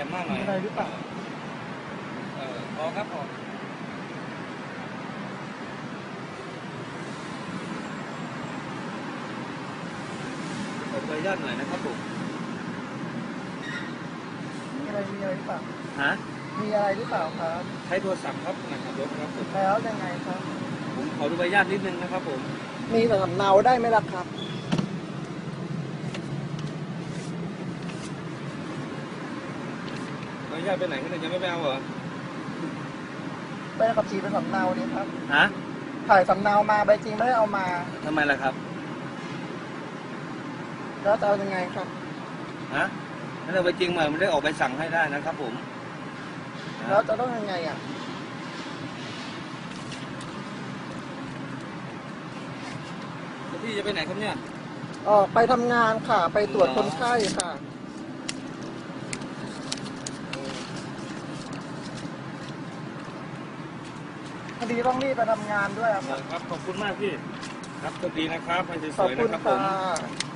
ยับมากหน่อยมีอะไรหรือเปล่าเออพอครับพอขออนุญาตหน่อยนะครับผมมีอะไรมีอะไรหรือเปล่าฮะมีอะไรหรือเปล่าครับใช้โทรศัพท์ครับขณะขับรถครับผมแล้วยังไงครับ ผมขอดูใบอนุญาตนิดนึงนะครับผม มีสำเนาได้ไหมล่ะครับ ใบอ นุญาตไปไหนกันเนี่ยยังไม่ไปเอาเหรอใบขับขี่เป็นสำเนานี่ครับ ฮะถ่ายสำเนามาใบจริงไม่ได้เอามา ทำไมล่ะครับ แล้วจะเอายังไงครับ ฮะนั่นเอาไปจริงมาไม่ได้ออกใบสั่งให้ได้นะครับผมแล้วจะต้องยังไงอะ แล้วพี่จะไปไหนครับเนี่ย ออกไปทำงานค่ะ ไปตรวจคนไข้ค่ะ พอดีต้องรีบไปทำงานด้วยอะครับ ครับ ขอบคุณมากพี่ ครับโชคดีนะครับให้สขอบวยๆคุนะณครับผค่ะ มครับผม